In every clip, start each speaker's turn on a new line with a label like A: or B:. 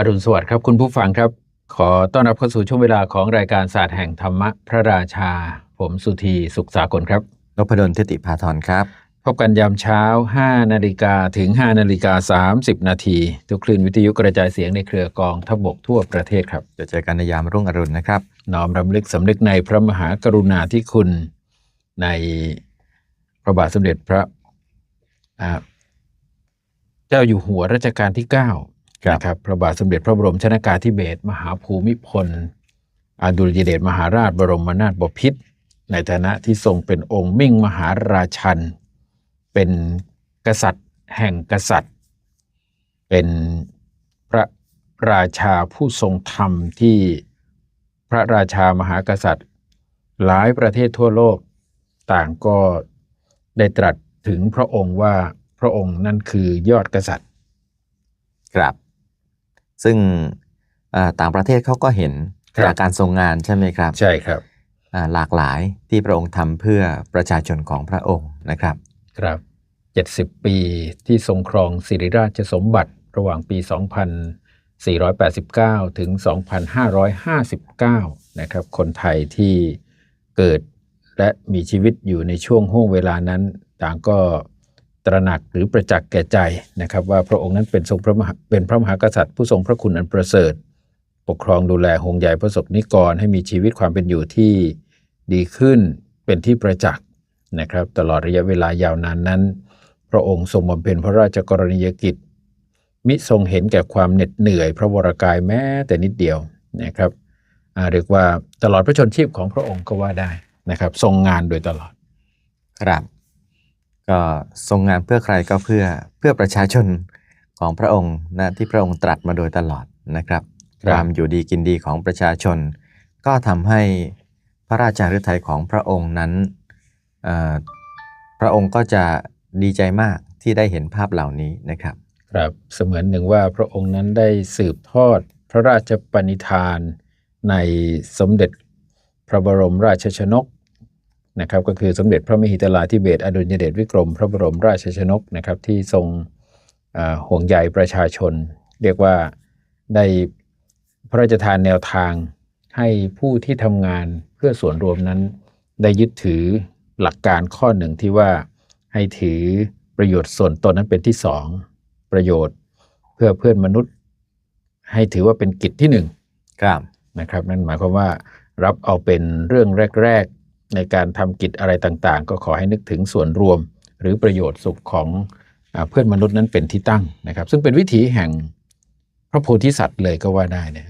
A: อรุณสวัสดิ์ครับคุณผู้ฟังครับ ขอต้อนรับเข้าสู่ช่วงเวลาของรายการศาสตร์แห่งธรรมะพระราชา ผมสุธีสุขสากลครับ
B: นพดลทิติภาธรครับ
A: พบกันยามเช้า 5 นาฬิกาถึง 5 นาฬิกา 30 นาทีทุกคลื่นวิทยุกระจายเสียงในเครือกองทพบกทั่วประเทศครับ
B: จะเจอกันในยามรุ่งอรุณนะครับ
A: น้อมรำลึกสำนึกในพระมหากรุณาธิคุณในพระบาทสมเด็จพระอ่าเจ้าอยู่หัวรัชกาลที่9
B: ครับ
A: นะครับพระบาทสมเด็จพระบรมชนากาธิเบศรมหาภูมิพลอดุลยเดชมหาราชบรมนาถบพิตรในฐานะที่ทรงเป็นองค์มิ่งมหาราชัน เป็นกษัตริย์แห่งกษัตริย์ เป็นพระราชาผู้ทรงธรรมที่พระราชามหากษัตริย์ หลายประเทศทั่วโลกต่างก็ได้ตรัสถึงพระองค์ว่าพระองค์นั่นคือยอดกษัตริย์
B: ครับ ซึ่งอ่าต่างประเทศเขาก็เห็น
A: ครับ
B: จากการทรงงานใช่ไหมครับ
A: ใช่ครับ
B: อ่าหลากหลายที่พระองค์ทำเพื่อประชาชนของพระองค์นะครับ
A: ครับ 70 ปีที่ทรงครองสิริราชสมบัติระหว่างปี 2489 ถึง 2559 นะครับ คนไทยที่เกิดและมีชีวิตอยู่ในช่วงห่วงเวลานั้น ต่างก็ ตระหนักหรือประจักษ์แก่ใจนะครับ ว่าพระองค์นั้นเป็นทรงพระมหาเป็นพระมหากษัตริย์ผู้ทรงพระคุณอันประเสริฐ ปกครองดูแลห่วงใยพระสงฆ์นิกรให้มีชีวิตความเป็นอยู่ที่ดีขึ้นเป็นที่ประจักษ์นะครับ ตลอดระยะเวลายาวนานนั้น พระองค์ทรงบำเพ็ญพระราชกรณียกิจ มิทรงเห็นแก่ความเหน็ดเหนื่อย พระวรกายแม้แต่นิดเดียวนะครับเรียกว่าตลอดพระชนชีพของพระองค์ก็ว่าได้นะครับ ทรงงานโดยตลอด
B: ครับ ก็ทรงงานเพื่อใครก็เพื่อเพื่อประชาชนของพระองค์นะที่พระองค์ตรัสมาโดยตลอดนะครับ
A: ครับ
B: ความอยู่ดีกินดีของประชาชน ก็ทำให้พระราชาฤทัยของพระองค์นั้นเอ่อพระองค์ก็จะดีใจมากที่ได้เห็นภาพเหล่านี้นะครับ
A: ครับเสมือนหนึ่งว่าพระองค์นั้นได้สืบทอดพระราชปณิธานในสมเด็จพระบรมราชชนก นะครับก็คือสมเด็จพระมหิดลาธิเบศรอดุลยเดชวิกรม พระบรมราชชนกนะครับที่ทรงอ่าห่วงใยประชาชน เรียกว่าได้พระราชทานแนวทางให้ผู้ที่ทำงานเพื่อส่วนรวมนั้น ได้ยึดถือหลักการข้อหนึ่งที่ว่าให้ถือประโยชน์ส่วนตนนั้นเป็นที่สองประโยชน์เพื่อเพื่อนมนุษย์ ให้ถือว่าเป็นกิจที่หนึ่ง
B: ครับ
A: นะครับ นั่นหมายความว่ารับเอาเป็นเรื่องแรกๆ ในการทำกิจอะไรต่างๆ ก็ขอให้นึกถึงส่วนรวม หรือประโยชน์สุขของอาเพื่อนมนุษย์นั้นเป็นที่ตั้งนะครับ ซึ่งเป็นวิถีแห่งพระโพธิสัตว์เลยก็ว่าได้นะ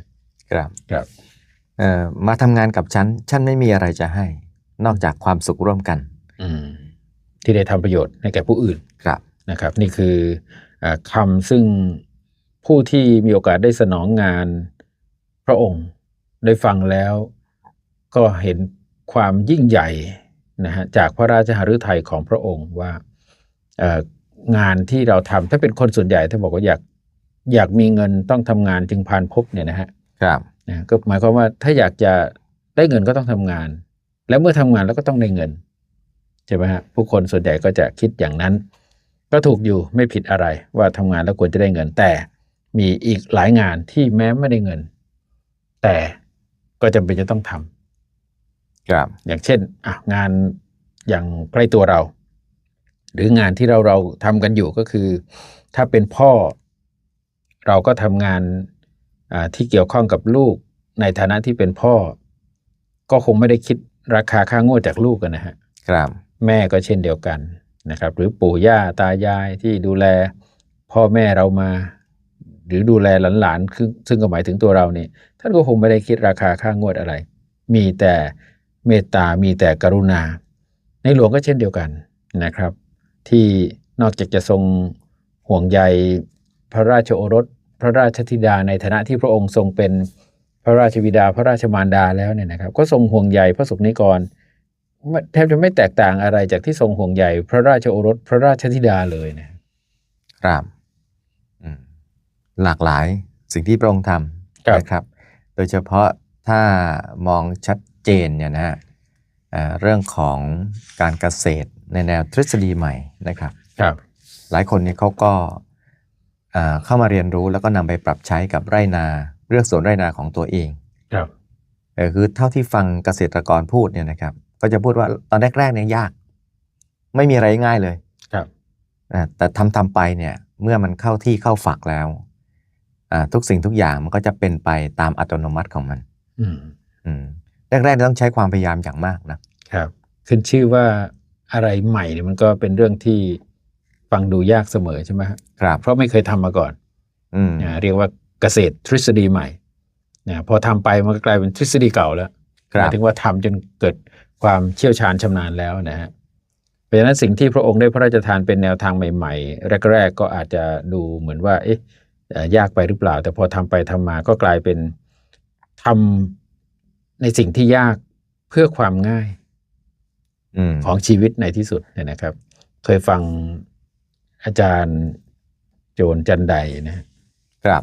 A: ครับครับ
B: เอ่อมาทำงานกับฉัน ฉันไม่มีอะไรจะให้ นอกจากความสุขร่วมกัน
A: อืมที่ได้ทำประโยชน์ให้แก่ผู้อื่น
B: ครับ
A: นะครับ นี่คืออาคำซึ่งผู้ที่มีโอกาสได้สนองงานพระองค์ได้ฟังแล้ว ก็เห็น ความยิ่งใหญ่นะฮะจากพระราชหฤทัยของพระองค์ว่าเอ่องานที่เราทำถ้าเป็นคนส่วนใหญ่ถ้าบอกว่าอยากอยากมีเงินต้องทำงานจึงพานพบเนี่ยนะฮะ
B: ครับ
A: นะก็หมายความว่าถ้าอยากจะได้เงินก็ต้องทำงาน แล้วเมื่อทำงานแล้วก็ต้องได้เงินใช่ไหมฮะผู้คนส่วนใหญ่ก็จะคิดอย่างนั้น ก็ถูกอยู่ไม่ผิดอะไรว่าทำงานแล้วควรจะได้เงิน แต่มีอีกหลายงานที่แม้ไม่ได้เงิน แต่ก็จำเป็นจะต้องทำ
B: ครับ
A: อย่างเช่นอะงานอย่างใกล้ตัวเรา หรืองานที่เราเราทำกันอยู่ก็คือ ถ้าเป็นพ่อ เราก็ทำงานอ่าที่เกี่ยวข้องกับลูกในฐานะที่เป็นพ่อ ก็คงไม่ได้คิดราคาค่างวดจากลูกกันนะฮะ
B: ครับ
A: แม่ก็เช่นเดียวกันนะครับ หรือปู่ย่าตายายที่ดูแลพ่อแม่เรามา หรือดูแลหลานๆคือซึ่งก็หมายถึงตัวเรานี่ท่านก็คงไม่ได้คิดราคาค่างวดอะไร มีแต่ เมตตามีแต่กรุณา ในหลวงก็เช่นเดียวกันนะครับ ที่นอกจากจะทรงห่วงใยพระราชโอรส พระราชธิดาในฐานะที่พระองค์ทรงเป็นพระราชบิดาพระราชมารดาแล้วเนี่ยนะครับ ก็ทรงห่วงใยพระสงฆ์นิกรไม่แทบจะไม่แตกต่างอะไรจากที่ทรงห่วงใยพระราชโอรส พระราชธิดาเลยนะครับ
B: อืมหลากหลายสิ่งที่พระองค์ทำ
A: ครับ
B: นะครับ โดยเฉพาะถ้ามองชัด เจนเนี่ยนะฮะเอ่อเรื่องของการเกษตรในแนวทฤษฎีใหม่นะครับ
A: ครับ
B: หลายคนเนี่ยเขาก็อ่าเข้ามาเรียนรู้แล้วก็นำไปปรับใช้กับไร่นาเรื่องสวนไร่นาของตัวเอง
A: ครับ
B: เออคือเท่าที่ฟังเกษตรกรพูดเนี่ยนะครับ ก็จะพูดว่าตอนแรกๆเนี่ยยาก ไม่มีอะไรง่ายเลย
A: ครับ
B: อ่าแต่ทำทำไปเนี่ยเมื่อมันเข้าที่เข้าฝักแล้วอ่าทุกสิ่งทุกอย่างมันก็จะเป็นไปตามอัตโนมัติของมัน
A: อืม
B: อืม แรกๆเนี่ยต้องใช้ความพยายามอย่างมากนะครับ
A: ขึ้นชื่อว่าอะไรใหม่เนี่ยมันก็เป็นเรื่องที่ฟังดูยากเสมอใช่ไหมฮะ
B: ครับ
A: เพราะไม่เคยทำมาก่อน
B: อืม
A: อ่าเรียกว่าเกษตรทฤษฎีใหม่นะพอทำไปมันก็กลายเป็นทฤษฎีเก่าแล้ว
B: ค
A: ห
B: รั
A: มา
B: บ
A: ยถึงว่าทำจนเกิดความเชี่ยวชาญชำนาญแล้วนะฮะเพราะฉะนั้นสิ่งที่พระองค์ได้พระราชทานเป็นแนวทางใหม่ๆ แรก ๆ ก็อาจจะดูเหมือนว่า เอ๊ะเอ่อยากไปหรือเปล่า แต่พอทำไปทำมาก็กลายเป็นทำ ในสิ่งที่ยากเพื่อความง่าย
B: อืม
A: ของชีวิตในที่สุดเนี่ยนะครับ เคยฟังอาจารย์โจรจันไดนะฮะ
B: ครับ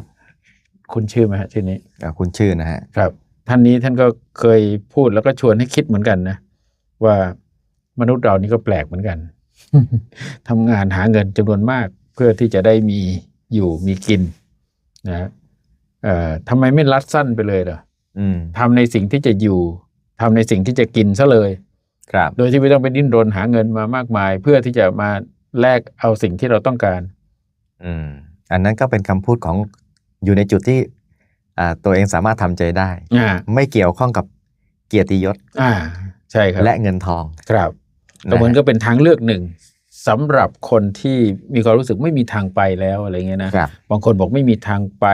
A: คุณชื่อไหมฮะชื่อนี้
B: อ่าคุณชื่อนะฮะ
A: ครับ ท่านนี้ท่านก็เคยพูดแล้วก็ชวนให้คิดเหมือนกันนะ ว่ามนุษย์เรานี่ก็แปลกเหมือนกันทำงานหาเงินจำนวนมากเพื่อที่จะได้มีอยู่มีกินนะเอ่อทำไมไม่รัดสั้นไปเลยเหรอ
B: อืม
A: ทำในสิ่งที่จะอยู่ทำในสิ่งที่จะกินซะเลย
B: ครับ
A: โดยที่ไม่ต้องไปดิ้นรนหาเงินมามากมาย เพื่อที่จะมาแลกเอาสิ่งที่เราต้องการ
B: อืม อันนั้นก็เป็นคำพูดของอยู่ในจุดที่อ่าตัวเองสามารถทำใจได้
A: อ่า
B: ไม่เกี่ยวข้องกับเกียรติยศ
A: อ่า ใช่ครับ
B: และเงินทอง
A: ครับะก็เหมือน
B: ฮะ
A: ก็เป็นทางเลือกหนึ่งสำหรับคนที่มีความรู้สึกไม่มีทางไปแล้วอะไรเงี้ยนะครับบางคนบอกไม่มีทางไป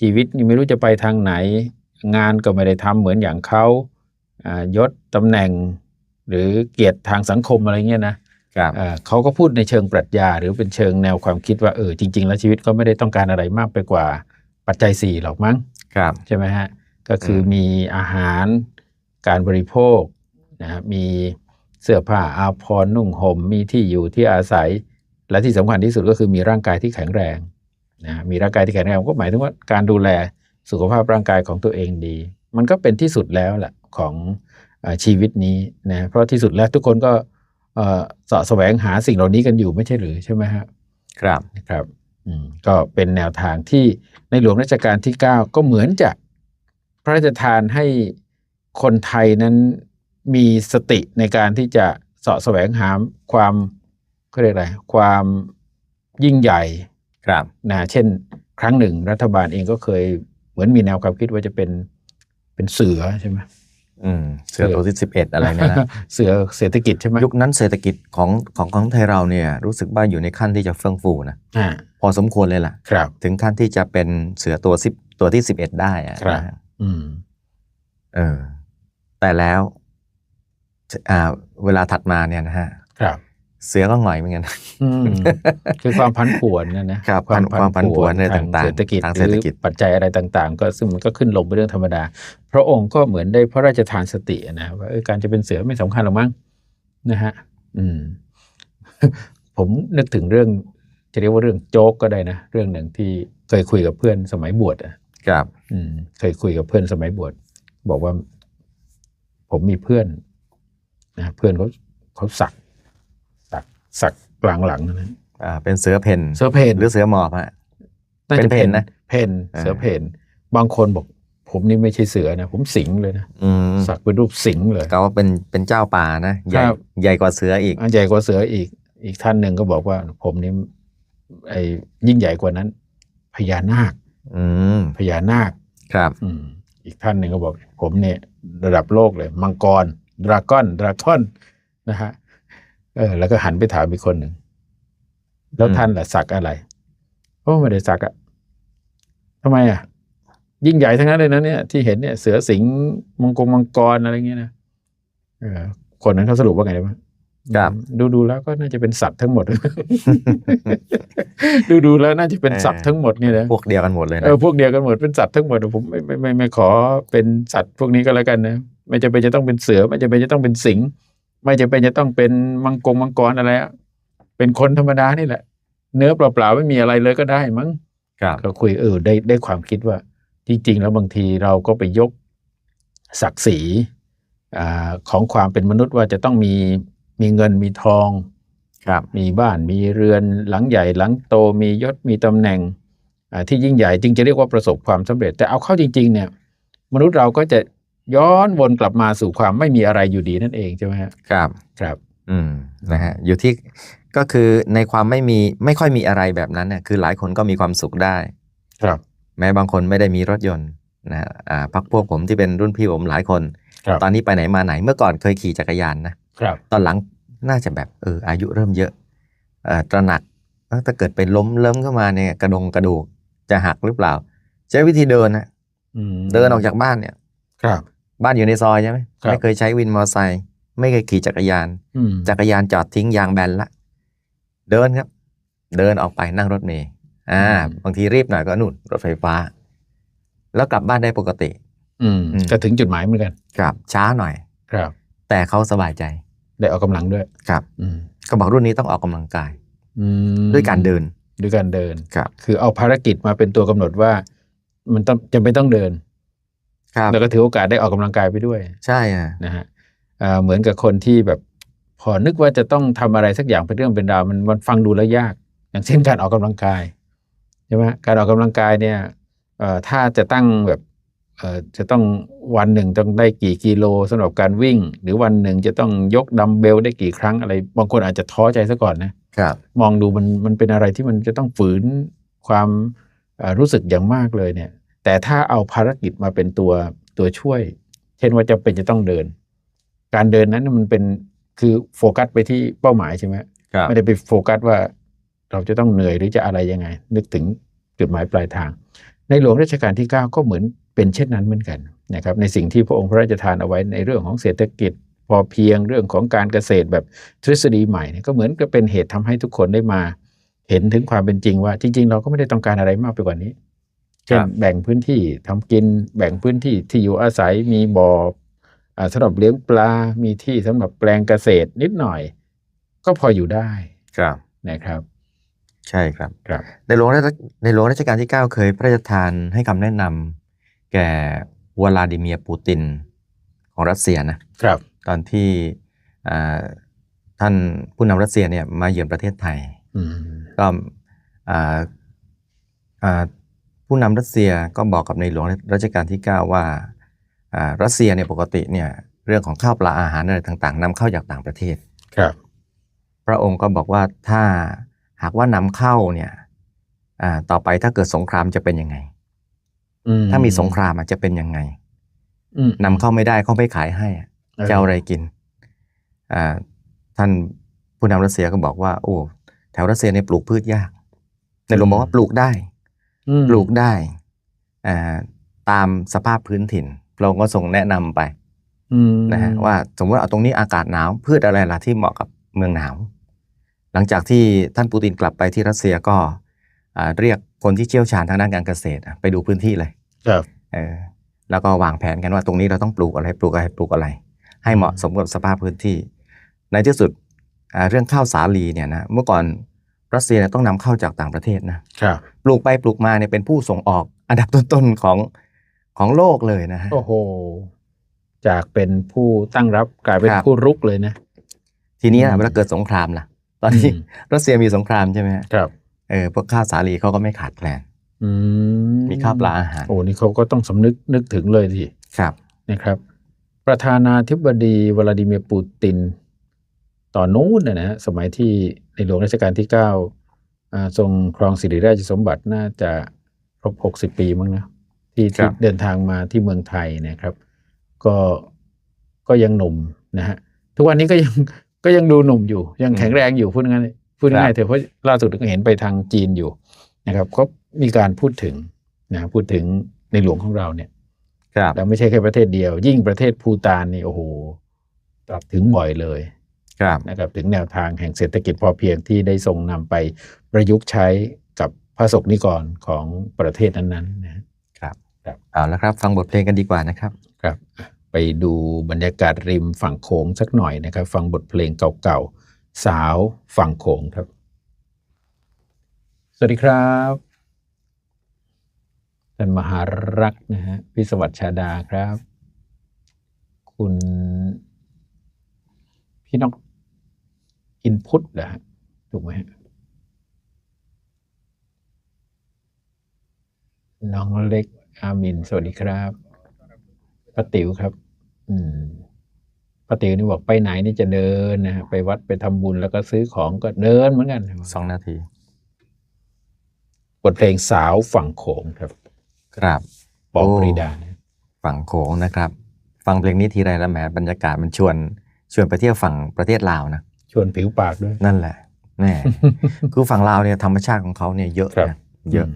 A: ชีวิตนี่ไม่รู้จะไปทางไหน งานก็ไม่ได้ทำเหมือนอย่างเขาอ่ายศตำแหน่ง หรือเกียรติทางสังคมอะไรเงี้ยนะครับอ่าเขาก็พูดในเชิงปรัชญา หรือเป็นเชิงแนวความคิดว่าเออจริง ๆ แล้วชีวิตก็ไม่ได้ต้องการอะไรมากไปกว่าปัจจัยสี่หรอกมั้ง
B: ครับ
A: ใช่ไหมฮะก็คืออ
B: ม
A: มีอาหารการบริโภคนะฮะมีเสื้อผ้าอาภรณ์นุ่งห่มมีที่อยู่ที่อาศัย และที่สำคัญที่สุดก็คือมีร่างกายที่แข็งแรงนะฮะมีร่างกายที่แข็งแรงก็หมายถึงว่าการดูแล สุขภาพร่างกายของตัวเองดี มันก็เป็นที่สุดแล้วแหละของเออชีวิตนี้นะเพราะที่สุดแล้วทุกคนก็เอ่อเสาะแสวงหาสิ่งเหล่านี้กันอยู่ไม่ใช่หรือใช่ไหมฮะ
B: ครับ
A: นะครับอืมก็เป็นแนวทางที่ในหลวงรัชกาลที่ 9 ก็เหมือนจะพระราชทานให้คนไทยนั้นมีสติในการที่จะเสาะแสวงหาความเขาเรียกอะไรความยิ่งใหญ่
B: ครับ
A: นะเช่น ครั้งหนึ่งรัฐบาลเองก็เคย เหมือนมีแนวความคิดว่าจะเป็นเป็นเสือใช่ไหม
B: อืมเสือตัวที่สิบเอ็ดอะไรเนี่ยนะ
A: เสือเศรษฐกิจใช่ไหม
B: ยุคนั้นเศรษฐกิจของของของไทยเราเนี่ย รู้สึกว่าอยู่ในขั้นที่จะเฟื่องฟูนะ
A: อ่า
B: พอสมควรเลยล่ะ
A: ครับ
B: ถึงขั้นที่จะเป็นเสือตัวสิบตัวที่สิบเอ็ดได้อะ
A: ครับ
B: นะฮะ
A: อืม
B: เออแต่แล้วอ่าเวลาถัดมาเนี่ยนะฮะ
A: ครับ
B: เสือก็หงอยเหมือนกัน
A: อืมคือความพันผวนนะนะครับ
B: ความความผันผวนอะไร
A: ทาง
B: ต่างๆ
A: เศรษฐกิจ
B: ทาง
A: ห
B: เศรษ
A: รื
B: ฐ
A: อ
B: กิจ
A: ปัจจัยอะไรต่าง ๆ ก็ซึ่งมันก็ขึ้นลงเป็นเรื่องธรรมดา พระองค์ก็เหมือนได้พระราชทานสตินะว่าเออการจะเป็นเสือไม่สำคัญหรอกมั้งนะฮะอืม ผมนึกถึงเรื่อง จะเรียกว่าเรื่องโจ๊กก็ได้นะเรื่องหนึ่งที่เคยคุยกับเพื่อนสมัยบวชอะ
B: ครับ
A: อืม เคยคุยกับเพื่อนสมัยบวชบอกว่า ผมมีเพื่อนนะเพื่อนเขาเขาสัก สักสักกลางหลังนะ
B: อ่าเป็นเสือเพน
A: เสือเพน
B: หรือเสือหมอบฮะ
A: น่าจะ
B: เป็นเพนนะ
A: เพน
B: อ่า
A: เสือเพนบางคนบอก ผมนี่ไม่ใช่เสือนะ ผมสิงห์เลยนะ
B: อืม
A: สักเป็นรูปสิงห์เลย
B: ก็ว่าเป็นเป็นเจ้าป่านะใหญ่
A: ครับ
B: ใหญ่กว่าเสืออีก
A: อันใหญ่กว่าเสืออีก อีกท่านหนึ่งก็บอกว่า ผมนี่ไอ้ยิ่งใหญ่กว่านั้น พญานาค
B: อืม
A: พญานาค
B: ครับ
A: อืมอีกท่านหนึ่งก็บอก ผมเนี่ยระดับโลกเลย มังกรดราก้อนดราก้อนนะฮะ เออ แล้วก็หันไปถามอีกคนหนึ่งแล้ว
B: อืม
A: ท่านล่ะสักอะไรโอ้ไม่ได้สักอะทำไมอะยิ่งใหญ่ทั้งนั้นเลยนะเนี่ยที่เห็นเนี่ยเสือสิงห์มังกรมังกรอะไรเงี้ยนะเออคนนั้นเขาสรุปว่าไงรู้ไหม
B: ครับ
A: ดูดูแล้วก็น่าจะเป็นสัตว์ทั้งหมด ดูดูแล้วน่าจะเป็นสัตว์ทั้งหมดเนี่ยนะ
B: พวกเดียวกันหมดเลย
A: เอ
B: นะ
A: อพวกเดียวกันหมดเป็นสัตว์ทั้งหมดผมไม่ไม่ไม่ไม่ขอเป็นสัตว์พวกนี้ก็แล้วกันนะไม่จำเป็นจะต้องเป็นเสือไม่จำเป็นจะต้องเป็นสิงห์ ไม่จำเป็นจะต้องเป็นมังกรมังกรอะไรอะเป็นคนธรรมดานี่แหละ เนื้อเปล่าๆไม่มีอะไรเลยก็ได้มั้ง
B: ครับ
A: ก็คุยเออได้ได้ความคิดว่า จริง ๆ แล้วบางทีเราก็ไปยกศักดิ์ศรีอาของความเป็นมนุษย์ว่าจะต้องมีมีเงินมีทอง
B: ครับ
A: มีบ้านมีเรือนหลังใหญ่หลังโตมียศมีตำแหน่งอ่าที่ยิ่งใหญ่จึงจะเรียกว่าประสบความสำเร็จ แต่เอาเข้าจริง ๆ เนี่ย มนุษย์เราก็จะ ย้อนวนกลับมาสู่ความไม่มีอะไรอยู่ดีนั่นเองใช่ไหมฮะ
B: ครับ
A: ครับ
B: อืมนะฮะอยู่ที่ก็คือในความไม่มีไม่ค่อยมีอะไรแบบนั้นเนี่ยคือหลายคนก็มีความสุขได้
A: ครับ
B: แม้บางคนไม่ได้มีรถยนต์นะฮะอ่าพักพวกผมที่เป็นรุ่นพี่ผมหลายคน
A: ครับ
B: ตอนนี้ไปไหนมาไหนเมื่อก่อนเคยขี่จักรยานนะครับ ตอนหลังน่าจะแบบเอออายุเริ่มเยอะเอ่อตระหนักเอ้อถ้าเกิดไปล้มเล้มเข้ามาเนี่ยกระดงกระดูกจะหักหรือเปล่า ใช้วิธีเดินนะ
A: อืม
B: เดินออกจากบ้านเนี่ย
A: ครับ
B: บ้านอยู่ในซอยใช่ไหม
A: ครับ
B: ไม่เคยใช้วินมอเตอร์ไซค์ไม่เคยขี่จักรยาน
A: อืม
B: จักรยานจอดทิ้งยางแบนละ เดินครับ เดินออกไปนั่งรถเมย์อ่า บางทีรีบหน่อยก็นู่นรถไฟฟ้า แล้วกลับบ้านได้ปกติ
A: อืม
B: อืม
A: ก็ถึงจุดหมายเหมือนกัน
B: ครับช้าหน่อย
A: ครับ
B: แต่เขาสบายใจ
A: ได้ออกกำลังด้วย
B: ครับ
A: อืม
B: ก็บอกรุ่นนี้ต้องออกกำลังกาย
A: อืม
B: ด้วยการเดิน
A: ด้วยการเดิน
B: ครับ
A: คือเอาภารกิจมาเป็นตัวกำหนดว่า มันต้องจำเป็นต้องเดิน
B: ครับ
A: แล้วก็ถือโอกาสได้ออกกำลังกายไปด้วย
B: ใช่อะ
A: นะฮะอ่าเหมือนกับคนที่แบบพอนึกว่าจะต้องทำอะไรสักอย่างเป็นเรื่องเป็นราวมันมันฟังดูแล้วยาก อย่างเช่นการออกกำลังกายใช่ไหมการออกกำลังกายเนี่ยเอ่อถ้าจะตั้งแบบเอ่อจะต้องวันหนึ่งต้องได้กี่กิโลสำหรับการวิ่ง หรือวันหนึ่งจะต้องยกดัมเบลได้กี่ครั้งอะไร บางคนอาจจะท้อใจซะก่อนนะ
B: ครับ
A: มองดูมันมันเป็นอะไรที่มันจะต้องฝืนความเอ่อรู้สึกอย่างมากเลยเนี่ย แต่ถ้าเอาภารกิจมาเป็นตัวตัวช่วย เช่นว่าจะเป็นจะต้องเดิน การเดินนั้นมันเป็นคือโฟกัสไปที่เป้าหมายใช่ไหม
B: ครับ
A: ไม่ได้ไปโฟกัสว่าเราจะต้องเหนื่อยหรือจะอะไรยังไง นึกถึงจุดหมายปลายทาง ในหลวงรัชกาลที่ 9 ก็เหมือนเป็นเช่นนั้นเหมือนกันนะครับในสิ่งที่พระองค์พระราชทานเอาไว้ในเรื่องของเศรษฐกิจ พอเพียงเรื่องของการเกษตรแบบทฤษฎีใหม่เนี่ยก็เหมือนกับเป็นเหตุทำให้ทุกคนได้มา เห็นถึงความเป็นจริงว่าจริง ๆ เราก็ไม่ได้ต้องการอะไรมากไปกว่านี้ เช่น
B: ครับ
A: แบ่งพื้นที่ทำกิน แบ่งพื้นที่ที่อยู่อาศัยมีบ่ออ่าสำหรับเลี้ยงปลา มีที่สำหรับแปลงเกษตรนิดหน่อย ก็พออยู่ได้
B: ครับ
A: นะครับ
B: ใช่ครับ
A: ครับ
B: ในหลวงรัชในหลวงรัชกาลที่ 9 เคยพระราชทานให้คำแนะนำแก่วลาดิเมียร์ปูตินของรัสเซียนะครับ ตอนที่อ่าท่านผู้นำรัสเซียเนี่ยมาเยือนประเทศไทย
A: อืม
B: ก็อ่าอ่า ผู้นำรัสเซียก็บอกกับในหลวงรัชกาลที่ 9ว่าอ่ารัสเซียเนี่ยปกติเนี่ยเรื่องของข้าวปลาอาหารอะไรต่างๆนำเข้าจากต่างประเทศ
A: ครับ
B: พระองค์ก็บอกว่าถ้าหากว่านำเข้าเนี่ยอ่าต่อไปถ้าเกิดสงครามจะเป็นยังไง
A: อื
B: ถ้ามีสงครามอะจะเป็นยังไง
A: อืม
B: นำเข้าไม่ได้เขาไม่ขายให้อะจะเอาอะไรกินอ่าท่านผู้นำรัสเซียก็บอกว่า โอ้แถวรัสเซียเนี่ยปลูกพืชยาก ในหลวงบอกว่าปลูกได้
A: อืม
B: ปลูกได้อ่าตามสภาพพื้นถิ่นพระองค์ก็ทรงแนะนำไป
A: อืม
B: นะฮะว่าสมมติเอาตรงนี้อากาศหนาวพืชอะไรล่ะที่เหมาะกับเมืองหนาว หลังจากที่ท่านปูตินกลับไปที่รัสเซียก็อ่าเรียกคนที่เชี่ยวชาญทางด้านการเกษตรอะไปดูพื้นที่เลย
A: ครับ
B: เออแล้วก็วางแผนกันว่าตรงนี้เราต้องปลูกอะไรปลูกอะไรปลูกอะไร ให้เหมาะสมกับสภาพพื้นที่ ในที่สุดอ่าเรื่องข้าวสาลีเนี่ยนะเมื่อก่อน รัสเซียเนี่ยต้องนำเข้าจากต่างประเทศนะครับปลูกไปปลูกมาเนี่ยเป็นผู้ส่งออก อันดับต้นๆของของโลกเลยนะฮะ
A: โอ้โหจากเป็นผู้ตั้งรับกลายเป็น
B: ครับ
A: ผู้รุกเลยนะ
B: ทีนี้
A: อื
B: นะ
A: ม
B: เวลาเกิดสงครามล่ะ ตอนนี้
A: อืม
B: รัสเซียมีสงครามใช่ไหมฮะ
A: ครับ
B: เออพวกข้าวสาลีเขาก็ไม่ขาดแคลน
A: อืม
B: มีข้าวปลาอาหาร
A: โอ้นี่เขาก็ต้องสำนึกนึกถึงเลยสิ
B: ครับ
A: นะครับ ประธานาธิบดีวลาดิเมียร์ปูติน ตอนนู้นนะนะฮะสมัยที่ในหลวงรัชกาลที่เก้าอ่าทรงครองสิริราชสมบัติน่าจะครบหกสิบปีมั้งนะที่
B: ครั
A: ที่
B: บ
A: เดินทางมาที่เมืองไทยนะครับ ก็ก็ยังหนุ่มนะฮะทุกวันนี้ก็ยังก็ยังดูหนุ่มอยู่ ยังแข็งแรงอยู่พูดงั้นพูดง่ายๆเถอะเพราะล่าสุดก็เห็นไปทางจีนอยู่นะครับ ก็มีการพูดถึงนะพูดถึงในหลวงของเราเนี่ย
B: ครับ
A: แล้วไม่ใช่แค่ประเทศเดียว ยิ่งประเทศภูตานนี่โอ้โหกลับถึงบ่อยเลย
B: ครับ
A: นะครับถึงแนวทางแห่งเศรษฐกิจพอเพียงที่ได้ทรงนำไปประยุกต์ใช้กับพระสงฆ์นิกรของประเทศนั้นๆนะ
B: เอาละครับฟังบทเพลงกันดีกว่านะครับ
A: ครับอะไปดูบรรยากาศริมฝั่งโขงสักหน่อยนะครับ ฟังบทเพลงเก่าๆ สาวฝั่งโขงครับ สวัสดีครับท่านมหารักษ์นะฮะพิสวัสดิ์ชาดาครับ คุณพี่นก อินพุตเหรอฮะถูกไหมฮะน้องเล็กอามิน สวัสดีครับป้าติ๋วครับ อืมป้าติ๋วนี่บอกไปไหนนี่จะเดินนะฮะไปวัดไปทำบุญแล้วก็ซื้อของก็เดินเหมือนกัน
B: สองนาที
A: บทเพลงสาวฝั่งโขงครับ
B: ครับ
A: ปอง
B: โอ้
A: ปรีดานะ
B: ฝั่งโขงนะครับ ฟังเพลงนี้ทีไรแล้วแหมบรรยากาศมันชวน ชวนไปเที่ยวฝั่งประเทศลาวนะ
A: ชวนผิวปากด้วย
B: นั่นแหละแน่คือฝั่งลาวเนี่ยธรรมชาติของเขาเนี่ยเยอะ
A: ครับ
B: นะเยอะ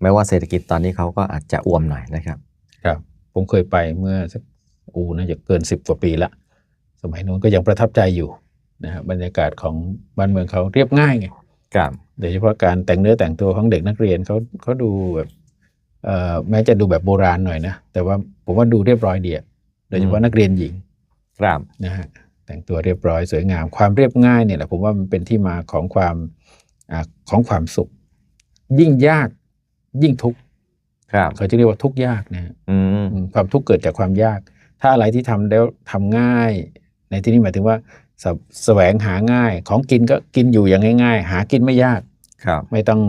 B: แม้ว่าเศรษฐกิจตอนนี้เขาก็อาจจะอ้วมหน่อยนะครับ
A: ครับ ผมเคยไปเมื่อสักอูน่าจะเกินสิบกว่าปีละ สมัยนู้นก็ยังประทับใจอยู่นะฮะบรรยากาศของบ้านเมืองเขาเรียบง่ายไง
B: ครับ
A: โดยเฉพาะการแต่งเนื้อแต่งตัวของเด็กนักเรียนเขาเขาดูแบบเอ่อแม้จะดูแบบโบราณหน่อยนะ แต่ว่าผมว่าดูเรียบร้อยดีอะโดยเฉพาะนักเรียนหญิง
B: ครับ
A: นะฮะ แต่งตัวเรียบร้อยสวยงาม ความเรียบง่ายเนี่ยแหละผมว่ามันเป็นที่มาของความอาของความสุข ยิ่งยากยิ่งทุกข์
B: ครับ
A: เขาจะเรียกว่าทุกข์ยากนะฮะ
B: อืม
A: อืมความทุกข์เกิดจากความยาก ถ้าอะไรที่ทำแล้วทำง่าย ในที่นี้หมายถึงว่าสะแสวงหาง่าย ของกินก็กินอยู่อย่างง่าย ๆ หากินไม่ยาก
B: ครับ
A: ไม่ต้อง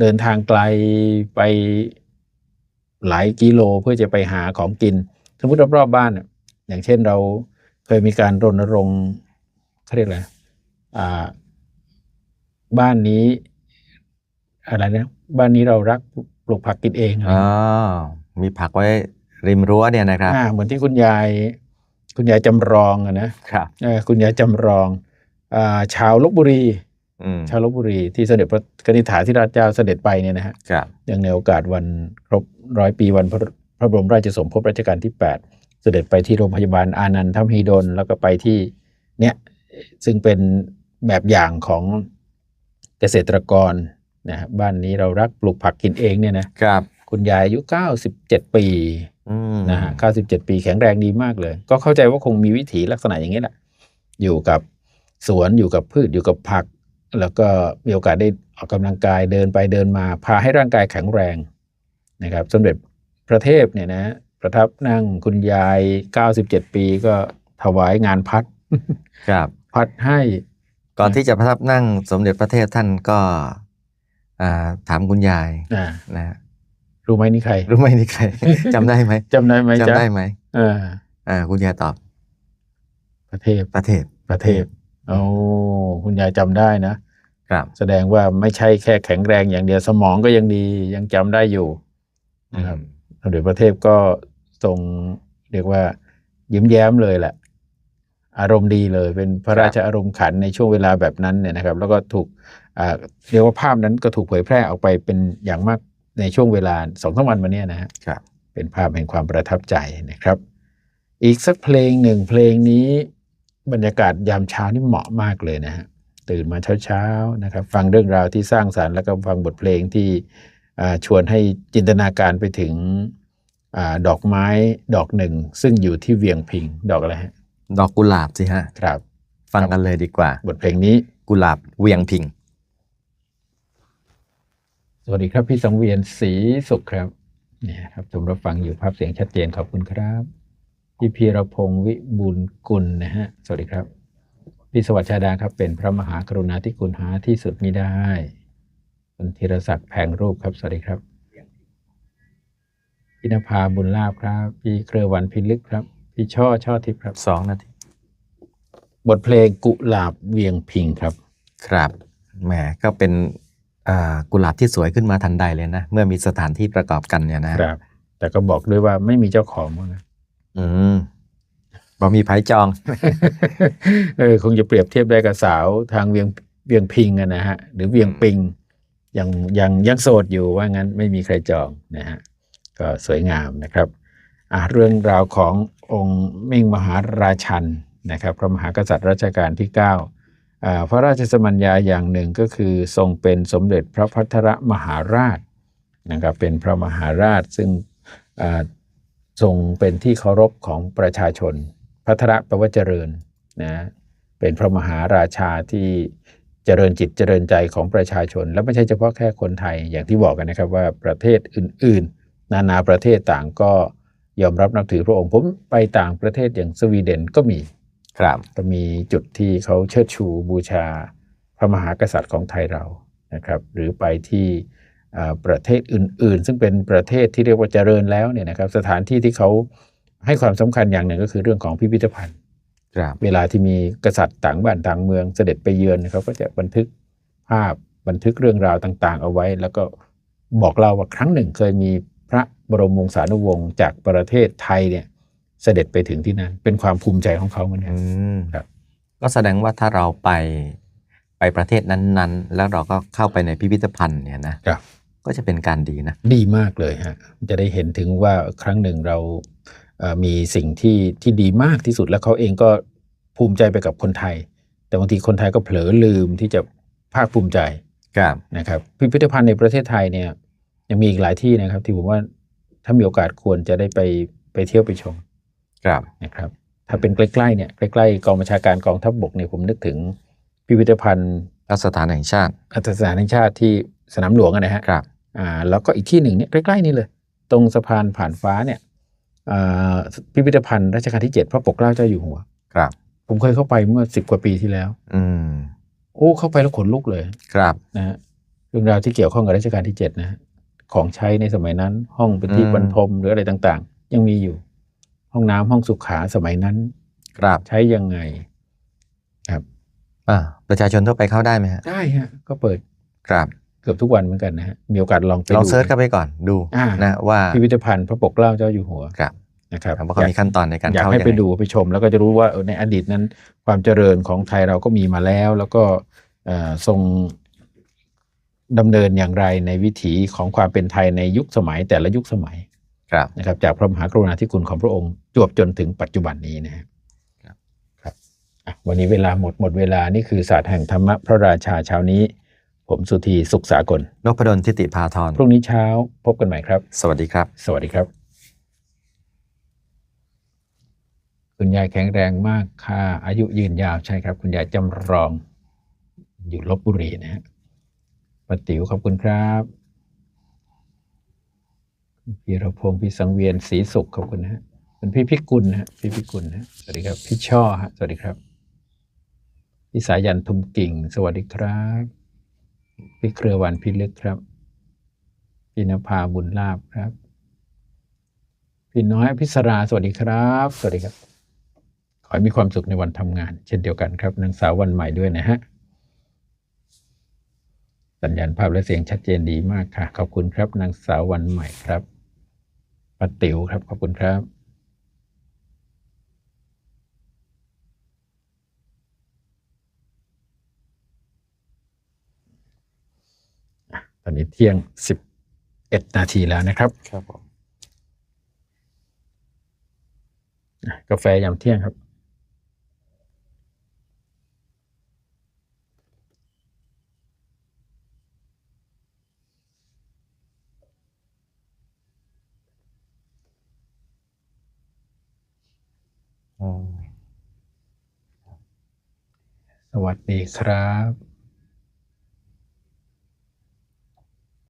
A: เดินทางไกลไปหลายกิโลเพื่อจะไปหาของกิน สมมติรอบๆบ้านน่ะอย่างเช่นเรา เคยมีการรณรงค์เขาเรียกอะไรอ่าบ้านนี้ อะไรนะ บ้านนี้เรารักปลูกผักกินเองอะไร
B: อ๋อมีผักไว้ริมรั้วเนี่ยนะครับ
A: อ่าเหมือนที่คุณยาย คุณยายจำลองอะนะครับเออคุณยายจำลองอ่าชาวลบบุรี
B: อืม
A: ชาวลบบุรีที่เสด็จพระกนิษฐาธิราชเจ้าเสด็จไปเนี่ยนะฮะ
B: ครับ
A: ยังในโอกาสวันครบร้อยปีวันพระพระบรมราชสมภพรัชกาลที่8 เสด็จไปที่โรงพยาบาลอานันทมหิดลแล้วก็ไปที่เนี่ยซึ่งเป็นแบบอย่างของเกษตรกรนะฮะบ้านนี้เรารักปลูกผักกินเองเนี่ยนะครับ คุณยายอายุ 97 ปี
B: อืม
A: นะฮะ97 ปีแข็งแรงดีมากเลย ก็เข้าใจว่าคงมีวิถีลักษณะอย่างนี้แหละ อยู่กับสวนอยู่กับพืชอยู่กับผัก แล้วก็มีโอกาสได้ออกกำลังกายเดินไปเดินมา พาให้ร่างกายแข็งแรงนะครับ สมเด็จพระเทพเนี่ยนะ ประทับนั่งคุณยาย 97 ปีก็ถวายงานพัด
B: ครับ
A: พัดให้
B: ก่อนที่จะประทับนั่งสมเด็จพระเทพท่านก็อ่าถามคุณยาย
A: อ่า
B: นะฮะ
A: รู้ไหมนี่ใคร
B: รู้ไหมนี่ใครจำได้ไหม
A: จำได้ไหมจ๊ะ
B: จำได้ไหม
A: อ่า
B: อ่าคุณยายตอบ
A: ประเทพ
B: ประเทพ
A: ประเทพโอ้คุณยายจำได้นะ
B: ครับ
A: แสดงว่าไม่ใช่แค่แข็งแรงอย่างเดียวสมองก็ยังดียังจำได้อยู่นะครับสมเด็จพระเทพก็ ทรงเรียกว่ายิ้มแย้มเลยแหละ อารมณ์ดีเลย เป็นพระราชอารมณ์ขันในช่วงเวลาแบบนั้นเนี่ยนะครับ แล้วก็ถูกอ่าเรียกว่าภาพนั้นก็ถูกเผยแพร่ออกไปเป็นอย่างมากในช่วงเวลาสองสามวันมาเนี้ยนะฮะ
B: ครับ
A: เป็นภาพแห่งความประทับใจนะครับ อีกสักเพลงหนึ่งเพลงนี้บรรยากาศยามเช้านี่เหมาะมากเลยนะฮะตื่นมาเช้าๆนะครับ ฟังเรื่องราวที่สร้างสารรค์แล้วก็ฟังบทเพลงที่อ่าชวนให้จินตนาการไปถึง อาดอกไม้ดอกหนึ่ง ซึ่งอยู่ที่เวียงพิงดอกอะไรฮะ
B: ดอกกุหลาบสิฮะ
A: ครับ
B: ฟังกันเลยดีกว่า
A: บทเพลงนี้
B: กุหลาบเวียงพิง
A: สวัสดีครับพี่สังเวียนศรีสุขครับเนี่ยครับชมรับฟังอยู่ภาพเสียงชัดเจนขอบคุณครับพี่พีรพงศ์วิบูลย์กุลนะฮะ สวัสดีครับพี่สวัสดิ์ชาดาครับ เป็นพระมหากรุณาธิคุณหาที่สุดมิได้คุณธีรศักดิ์แผงรูปครับ สวัสดีครับ พี่นภาบุญลาภครับ พี่เครือวันพิลึกครับ พี่ช่อช่อทิพย์ครับ
B: สองนาที
A: บทเพลงกุหลาบเวียงพิงครับ
B: ครับแหมก็เป็นอ่ากุหลาบที่สวยขึ้นมาทันใดเลยนะ เมื่อมีสถานที่ประกอบกันเนี่ยนะฮะ
A: ครับ แต่ก็บอกด้วยว่าไม่มีเจ้าของว่างั้น
B: อืมบ่มีไผจอง
A: เออคงจะเปรียบเทียบได้กับสาวทางเวียงเวียงพิงอะนะฮะ หรือเวียงปิงยังยังยังโสดอยู่ว่างั้นไม่มีใครจองนะฮะ ก็สวยงามนะครับเรื่องราวขององค์มิ่งมหาราชันนะครับพระมหากษัตริย์รัชกาลที่9อ่าพระราชสมัญญาอย่างหนึ่งก็คือทรงเป็นสมเด็จพระพัทรมหาราชนะครับเป็นพระมหาราชซึ่งทรงเป็นที่เคารพของประชาชน พัทระแปลว่าเจริญนะเป็นพระมหาราชาที่เจริญจิตเจริญใจของประชาชน และไม่ใช่เฉพาะแค่คนไทยอย่างที่บอกกันนะครับว่าประเทศอื่น ๆ นานาประเทศต่างก็ยอมรับนับถือพระองค์ผมไปต่างประเทศอย่างสวีเดนก็มี
B: ครับ
A: ก็มีจุดที่เขาเชิดชูบูชาพระระมหากษัตริย์ของไทยเรานะครับ หรือไปที่อ่าประเทศอื่น ๆ ซึ่งเป็นประเทศที่เรียกว่าเจริญแล้วเนี่ยนะครับ สถานที่ที่เขาให้ความสำคัญอย่างหนึ่งก็คือเรื่องของพิพิธภัณฑ์
B: ครับ
A: เวลาที่มีกษัตริย์ต่างบ้านต่างเมืองเสด็จไปเยือนเขาก็จะบันทึกภาพบันทึกเรื่องราวต่าง ๆ เอาไว้ แล้วก็บอกเราว่าครั้งหนึ่งเคยมี พระบรมวงศานุวงศ์จากประเทศไทยเนี่ยเสด็จไปถึงที่นั่นเป็นความภูมิใจของเขาเหมือนกั
B: อื
A: น
B: ม
A: ครับ
B: ก็แสดงว่าถ้าเราไปไปประเทศนั้นๆ แล้วเราก็เข้าไปในพิพิธภัณฑ์เนี่ยนะครับก็จะเป็นการดีนะ
A: ดีมากเลยฮะจะได้เห็นถึงว่าครั้งหนึ่งเราเอ่อมีสิ่งที่ที่ดีมากที่สุดแล้วเขาเองก็ภูมิใจไปกับคนไทย แต่บางทีคนไทยก็เผลอลืมที่จะภาคภูมิใจ
B: ครับ
A: นะครับ พิพิธภัณฑ์ในประเทศไทยเนี่ย ยังมีอีกหลายที่นะครับ ที่ผมว่าถ้ามีโอกาสควรจะได้ไปไปเที่ยวไปชม
B: ครับ
A: นะครับ ถ้าเป็นใกล้ๆเนี่ยใกล้ๆกองบัญชาการกองทัพบกเนี่ยผมนึกถึงพิพิธภัณฑ์
B: รัฐสถานแห่งชาติ
A: อัตสถานแห่งชาติที่สนามหลวงอะนะฮะ
B: ครับ
A: อ่าแล้วก็อีกที่หนึ่งเนี่ยใกล้ๆนี่เลย ตรงสะพานผ่านฟ้าเนี่ยอ่าพิพิธภัณฑ์รัชกาลที่7พระปกเกล้าเจ้าอยู่หัว
B: ครับ
A: ผมเคยเข้าไปเมื่อสิบกว่าปีที่แล้ว
B: อืม
A: โอ้เข้าไปแล้วขนลุกเลย
B: ครับ
A: นะฮะเรื่องราวที่เกี่ยวข้องกับรัชกาลที่เจ็ดนะฮะ ของใช้ในสมัยนั้น ห้องเป็นที่
B: อืม
A: บรรทมหรืออะไรต่างๆ ยังมีอยู่ ห้องน้ำห้องสุขาสมัยนั้น
B: ครับ
A: ใช้ยังไง ครับ
B: อ่าประชาชนทั่วไปเข้าได้ไหมฮะ
A: ได้ฮะ ก็เปิด
B: ครับ
A: เกือบทุกวันเหมือนกันนะฮะมีโอกาสลองไป
B: ลอง
A: ดู
B: เซิร์ชเข้าไปก่อนดู
A: อ่า
B: นะว่า
A: พิพิธภัณฑ์พระปกเกล้าเจ้าอยู่หัว
B: ครับ
A: นะครับ
B: เพราะเขามีขั้นตอนในการ
A: อยาก
B: เข้า
A: ให้
B: ยัง
A: ไป
B: ไง
A: ดูไปชม แล้วก็จะรู้ว่าเออในอดีตนั้น ความเจริญของไทยเราก็มีมาแล้ว แล้วก็เอ่อทรง ดำเนินอย่างไรในวิถีของความเป็นไทยในยุคสมัยแต่ละยุคสมัย
B: ครับ
A: นะครับ จากพระมหากรุณาธิคุณของพระองค์ จวบจนถึงปัจจุบันนี้นะฮะ
B: ครับ
A: ครับอะวันนี้เวลาหมดหมดเวลานี่คือศาสตร์แห่งธรรมะพระราชาเช้านี้ ผมสุธีสุขสากล
B: นพดลทิติพาทร
A: พรุ่งนี้เช้าพบกันใหม่ครับ
B: สวัสดีครับ
A: สวัสดีครับ คุณยายแข็งแรงมากค่ะอายุยืนยาวใช่ครับ คุณยายจำลองอยู่ลบบุรีนะฮะ ปาติ๋วขอบคุณครับพีรพงศ์พี่สังเวียนศรีสุขขอบคุณนะฮะคุณพี่พิกุลนะฮะพี่พิกุลนะฮะสวัสดีครับ พี่ช่อฮะสวัสดีครับพี่สายันทุมกิ่ง สวัสดีครับ พี่เครือวันพี่ลึกครับพี่นภาบุญลาบครับ พี่น้อยพิศราสวัสดีครับ สวัสดีครับ ขอให้มีความสุขในวันทำงาน เช่นเดียวกันครับนางสาววันใหม่ด้วยนะฮะ สัญญาณภาพและเสียงชัดเจนดีมากค่ะ ขอบคุณครับ นางสาววันใหม่ครับป้าติ๋วครับ ขอบคุณครับอะตอนนี้เที่ยงสิบเอ็ดนาทีแล้วนะครับ
B: ครับผม
A: อะกาแฟยามเที่ยงครับ วัสดีครับ